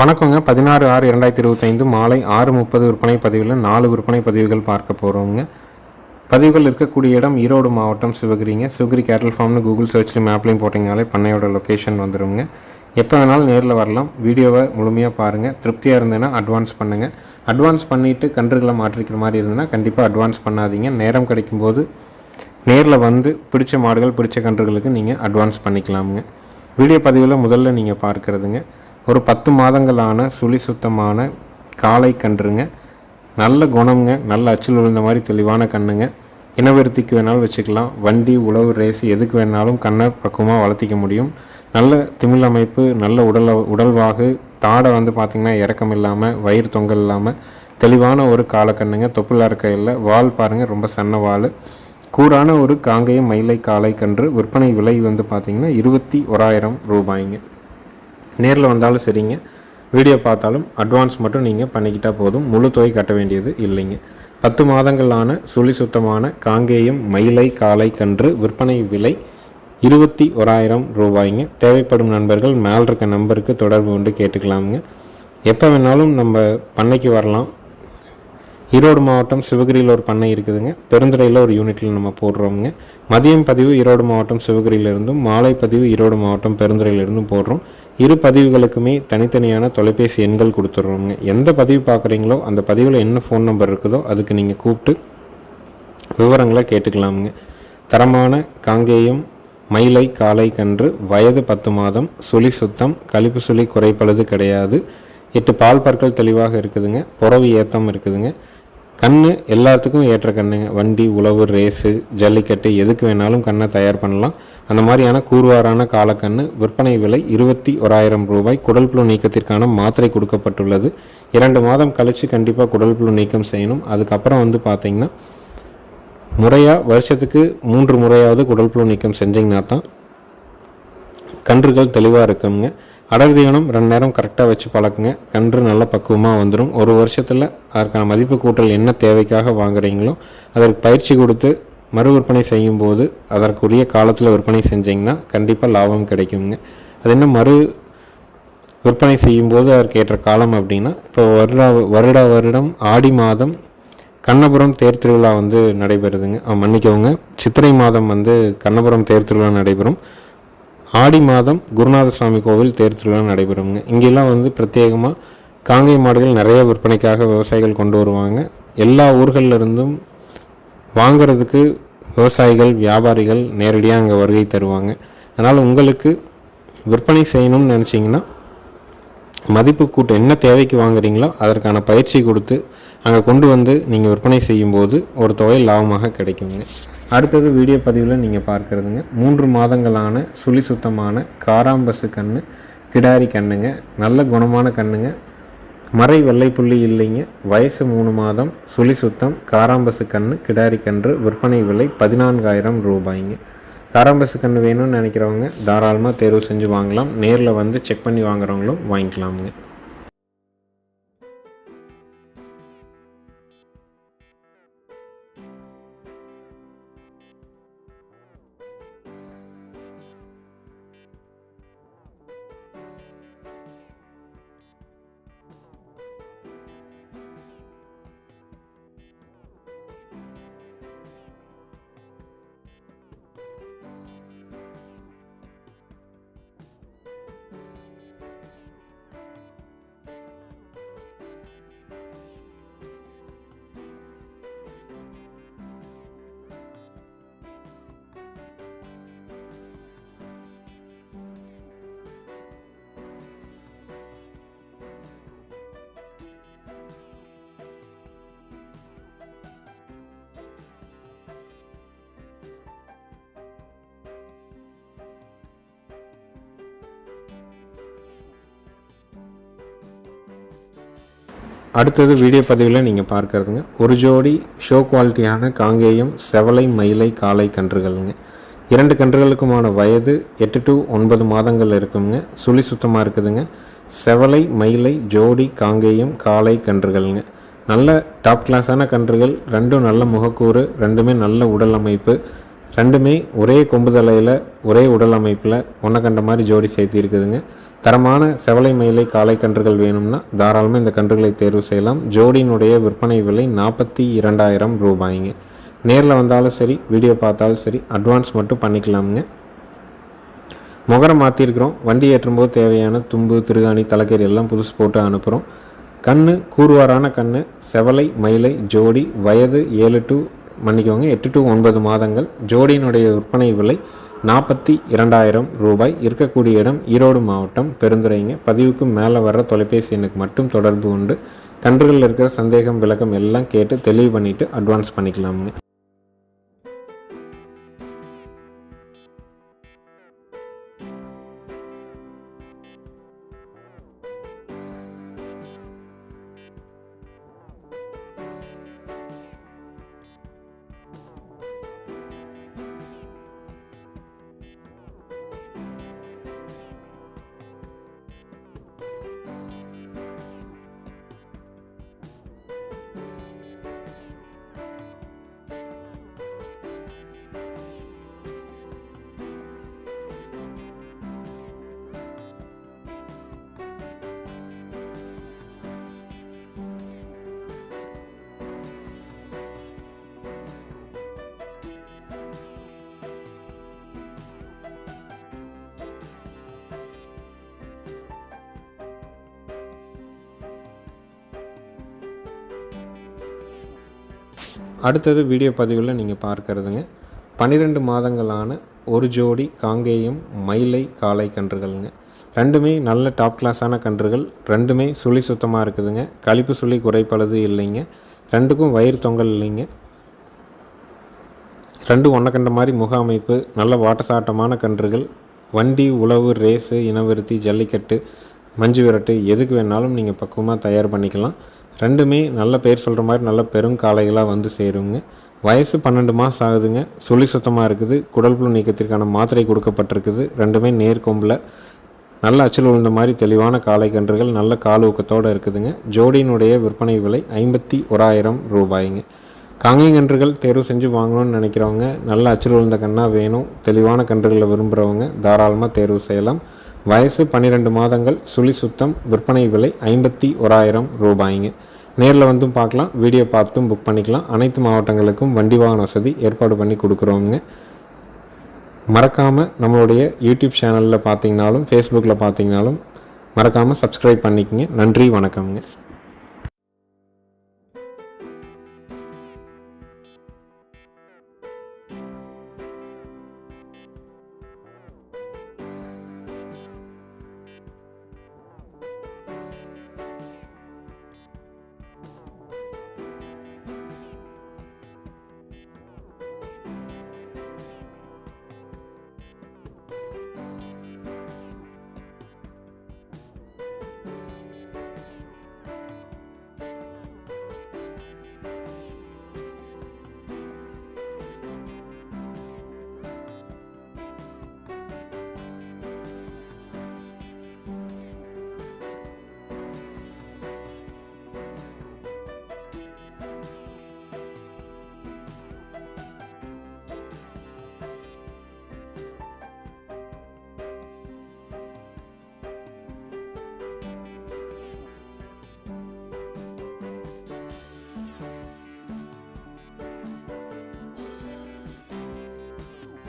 வணக்கங்க. பதினாறு ஆறு இரண்டாயிரத்தி இருபத்தைந்து மாலை ஆறு முப்பது விற்பனை பதிவில் நாலு விற்பனை பதிவுகள் பார்க்க போகிறோங்க பதிவுகள் இருக்கக்கூடிய இடம் ஈரோடு மாவட்டம் சிவகிரிங்க. சிவகிரி கேட்டல் ஃபார்ம்னு கூகுள் சர்ச்லையும் மேப்லையும் போட்டிங்கனாலே பண்ணையோட லொக்கேஷன் வந்துடுங்க எப்போ வேணாலும் நேரில் வரலாம். வீடியோவை முழுமையாக பாருங்கள் திருப்தியாக இருந்ததுன்னா அட்வான்ஸ் பண்ணுங்கள் அட்வான்ஸ் பண்ணிவிட்டு கன்றுகளை மாற்றிக்கிற மாதிரி இருந்ததுன்னா கண்டிப்பாக அட்வான்ஸ் பண்ணாதீங்க. நேரம் கிடைக்கும்போது நேரில் வந்து பிடிச்ச மாடுகள் பிடிச்ச கன்றுகளுக்கு நீங்கள் அட்வான்ஸ் பண்ணிக்கலாமுங்க. வீடியோ பதிவில் முதல்ல நீங்கள் பார்க்குறதுங்க. ஒரு பத்து மாதங்களான சுழி சுத்தமான காளை கன்றுங்க. நல்ல குணம்ங்க. நல்ல அச்சில் விழுந்த மாதிரி தெளிவான கண்ணுங்க. இனவருத்திக்கு வேணாலும் வச்சுக்கலாம். வண்டி உழவு ரேஸ் எதுக்கு வேணாலும் கண்ணை பக்குவமாக வளர்த்திக்க முடியும். நல்ல திமிழ் அமைப்பு நல்ல உடல் உடல்வாகு தாடை வந்து பார்த்திங்கன்னா இறக்கம் இல்லாமல் வயிறு தொங்கல் இல்லாமல் தெளிவான ஒரு காலக்கண்ணுங்க தொப்புள் அறக்கையில் வால் பாருங்கள் ரொம்ப சன்ன வால். கூறான ஒரு காங்கேயம் மயிலை காளை கன்று விற்பனை விலை வந்து பார்த்திங்கன்னா இருபத்தி ஓராயிரம் ரூபாய்ங்க. நேரில் வந்தாலும் சரிங்க. வீடியோ பார்த்தாலும் அட்வான்ஸ் மட்டும் நீங்கள் பண்ணிக்கிட்டால் போதும். முழு தொகை கட்ட வேண்டியது இல்லைங்க. பத்து மாதங்களான சுழி சுத்தமான காங்கேயம் மயிலை காலை கன்று விற்பனை விலை இருபத்தி ஓராயிரம் ரூபாய்ங்க. தேவைப்படும் நண்பர்கள் மேல் இருக்க நம்பருக்கு தொடர்பு கொண்டு கேட்டுக்கலாமுங்க. எப்போ வேணாலும் நம்ம பண்ணைக்கு வரலாம். ஈரோடு மாவட்டம் சிவகிரியில் ஒரு பண்ணை இருக்குதுங்க. பெருந்துறையில் ஒரு யூனிட்டில் நம்ம போடுறோமுங்க. மதியம் பதிவு ஈரோடு மாவட்டம் சிவகிரியிலிருந்தும் மாலை பதிவு ஈரோடு மாவட்டம் பெருந்துறையிலிருந்தும் போடுறோம். இரு பதிவுகளுக்குமே தனித்தனியான தொலைபேசி எண்கள் கொடுத்துட்றோங்க எந்த பதிவு பார்க்குறீங்களோ அந்த பதிவில் என்ன ஃபோன் நம்பர் இருக்குதோ அதுக்கு நீங்கள் கூப்பிட்டு விவரங்களை கேட்டுக்கலாமுங்க. தரமான காங்கேயம் மயிலை காலை கன்று வயது பத்து மாதம் சுழி சுத்தம் கழிப்பு சுழி குறைப்பழுது கிடையாது. எட்டு பால் பற்கள் தெளிவாக இருக்குதுங்க. புறவு ஏத்தம் இருக்குதுங்க. கண் எல்லாத்துக்கும் ஏற்ற கண் வண்டி உழவு ரேஸு ஜல்லிக்கட்டு எதுக்கு வேணாலும் கண்ணை தயார் பண்ணலாம். அந்த மாதிரியான கூறுவாரான காலக்கண்ணு விற்பனை விலை இருபத்தி ஓராயிரம் ரூபாய். குடல் புழு நீக்கத்திற்கான மாத்திரை கொடுக்கப்பட்டுள்ளது. இரண்டு மாதம் கழித்து கண்டிப்பாக குடல் புழு நீக்கம் செய்யணும். அதுக்கப்புறம் வந்து பார்த்திங்கன்னா முறையாக வருஷத்துக்கு மூன்று முறையாவது குடல் புழு நீக்கம் செஞ்சிங்கன்னா தான் கன்றுகள் தெளிவாக இருக்குங்க. அடர் தீவனம் ரெண்டு நேரம் கரெக்டாக வச்சு பழக்குங்க. கன்று நல்ல பக்குவமாக வந்துடும் ஒரு வருஷத்தில் அதற்கான மதிப்பு கூட்டல் என்ன தேவைக்காக வாங்குறீங்களோ அதற்கு பயிற்சி கொடுத்து மறு விற்பனை செய்யும்போது அதற்குரிய காலத்தில் விற்பனை செஞ்சிங்கன்னா கண்டிப்பாக லாபம் கிடைக்குங்க. அது என்ன மறு விற்பனை செய்யும்போது அதற்கு ஏற்ற காலம் அப்படின்னா இப்போ வருட வருட வருடம் ஆடி மாதம் கண்ணபுரம் தேர் திருவிழா வந்து நடைபெறுதுங்க. மன்னிக்கவங்க மன்னிக்கவுங்க சித்திரை மாதம் வந்து கண்ணபுரம் தேர் திருவிழா நடைபெறும். ஆடி மாதம் குருநாத சுவாமி கோவில் தேர் திருவிழா நடைபெறுங்க. இங்கெல்லாம் வந்து பிரத்யேகமாக காங்கை மாடுகள் நிறைய விற்பனைக்காக விவசாயிகள் கொண்டு வருவாங்க. எல்லா ஊர்களிலிருந்தும் வாங்கிறதுக்கு வாங்குறதுக்கு விவசாயிகள் வியாபாரிகள் நேரடியாக அங்கே வருகை தருவாங்க. அதனால் உங்களுக்கு விற்பனை செய்யணும்னு நினச்சிங்கன்னா மதிப்பு கூட்டம் என்ன தேவைக்கு வாங்குறீங்களோ அதற்கான பயிற்சி கொடுத்து அங்கே கொண்டு வந்து நீங்கள் விற்பனை செய்யும்போது ஒரு தொகை லாபமாக கிடைக்குங்க. அடுத்தது வீடியோ பதிவில் நீங்கள் பார்க்குறதுங்க. மூன்று மாதங்களான சுழி சுத்தமான காராம்பசு கன்று கிடாரி கண்ணுங்க நல்ல குணமான கண்ணுங்க. மறை வெள்ளை புள்ளி இல்லைங்க. வயசு மூணு மாதம் சுழி சுத்தம் காராம்பசு கன்று கிடாரி கன்று விற்பனை விலை பதினான்காயிரம் ரூபாய்ங்க. காராம்பசு கன்று வேணும்னு நினைக்கிறவங்க தாராளமாக தேர்வு செஞ்சு வாங்கலாம். நேரில் வந்து செக் பண்ணி வாங்குறவங்களும் வாங்கிக்கலாமுங்க. அடுத்தது வீடியோ பதிவில் நீங்கள் பார்க்கறதுங்க. ஒரு ஜோடி ஷோ குவாலிட்டியான காங்கேயம் செவலை மயிலை காளை கன்றுகள்ங்க. இரண்டு கன்றுகளுக்குமான வயது எட்டு டு ஒன்பது மாதங்கள் இருக்குங்க. சுழி சுத்தமாக இருக்குதுங்க. செவலை மயிலை ஜோடி காங்கேயம் காலை கன்றுகள்ங்க. நல்ல டாப் கிளாஸான கன்றுகள் ரெண்டும் நல்ல முகக்கூறு ரெண்டுமே நல்ல உடல் அமைப்பு. ரெண்டுமே ஒரே கொம்பு தலையில் ஒரே உடல் அமைப்பில் ஒன்றை கண்ட மாதிரி ஜோடி சேர்த்திருக்குதுங்க தரமான செவலை மயிலை காலை கன்றுகள் வேணும்னா தாராளமாக இந்த கன்றுகளை தேர்வு செய்யலாம். ஜோடியினுடைய விற்பனை விலை நாற்பத்தி இரண்டாயிரம் ரூபாய்ங்க. நேரில் வந்தாலும் சரி வீடியோ பார்த்தாலும் சரி அட்வான்ஸ் மட்டும் பண்ணிக்கலாமுங்க. முகரம் மாற்றிருக்கிறோம் வண்டி ஏற்றும்போது தேவையான தும்பு திருகாணி தலைக்கறி எல்லாம் புதுசு போட்டு அனுப்புகிறோம் கண்ணு கூறுவாரான கண்ணு செவலை மயிலை ஜோடி வயது ஏழு டு மன்னிக்கோங்க எட்டு டு ஒன்பது மாதங்கள் ஜோடியினுடைய விற்பனை விலை நாற்பத்தி இரண்டாயிரம் ரூபாய். இருக்கக்கூடிய இடம் ஈரோடு மாவட்டம் பெருந்துறைங்க. பதிவுக்கு மேலே வர்ற தொலைபேசி எண்ணுக்கு மட்டும் தொடர்பு உண்டு. கன்றுகளில் இருக்கிற சந்தேகம் விளக்கம் எல்லாம் கேட்டு தெளிவு பண்ணிவிட்டு அட்வான்ஸ் பண்ணிக்கலாமுங்க. அடுத்தது வீடியோ பதிவில் நீங்கள் பார்க்கறதுங்க. பன்னிரெண்டு மாதங்களான ஒரு ஜோடி காங்கேயம் மயிலை காளை கன்றுகள்ங்க. ரெண்டுமே நல்ல டாப் கிளாஸான கன்றுகள். ரெண்டுமே சுழி சுத்தமாக இருக்குதுங்க. கழிப்பு சுழி குறைப்பளது இல்லைங்க. ரெண்டுக்கும் வயிறு தொங்கல் இல்லைங்க. ரெண்டு ஒன்றை கண்ட மாதிரி முக அமைப்பு நல்ல வாட்டசாட்டமான கன்றுகள். வண்டி உழவு ரேஸு இனவிருத்தி ஜல்லிக்கட்டு மஞ்சு விரட்டு எதுக்கு வேணாலும் நீங்கள் பக்குவமாக தயார் பண்ணிக்கலாம். ரெண்டுமே நல்ல பேர் சொல்கிற மாதிரி நல்ல பெருங்காளைகளாக வந்து சேருங்க. வயசு பன்னெண்டு மாதம் ஆகுதுங்க. சுழி சுத்தமாக இருக்குது. குடல் புழு நீக்கத்திற்கான மாத்திரை கொடுக்கப்பட்டிருக்குது. ரெண்டுமே நேர்கொம்பில். நல்ல அச்சில் உழுந்த மாதிரி தெளிவான காளை கன்றுகள் நல்ல கால் ஊக்கத்தோடு இருக்குதுங்க. ஜோடியினுடைய விற்பனை விலை ஐம்பத்தி ஓராயிரம் ரூபாய்ங்க. காங்கை கன்றுகள் தேர்வு செஞ்சு வாங்கணும்னு நினைக்கிறவங்க நல்ல அச்சில் உழுந்த கண்ணாக வேணும். தெளிவான கன்றுகளை விரும்புகிறவங்க தாராளமாக தேர்வு செய்யலாம். வயசு பன்னிரெண்டு மாதங்கள். சுழி சுத்தம். விற்பனை விலை ஐம்பத்தி ஓராயிரம் ரூபாய்ங்க. நேரில் வந்தும் பார்க்கலாம் வீடியோ பார்த்தும் புக் பண்ணிக்கலாம். அனைத்து மாவட்டங்களுக்கும் வண்டி வாகன வசதி ஏற்பாடு பண்ணி கொடுக்குறோங்க. மறக்காமல் நம்மளுடைய யூடியூப் சேனலில் பார்த்தீங்கனாலும் ஃபேஸ்புக்கில் பார்த்தீங்கனாலும் மறக்காமல் சப்ஸ்கிரைப் பண்ணிக்கங்க. நன்றி வணக்கம்ங்க.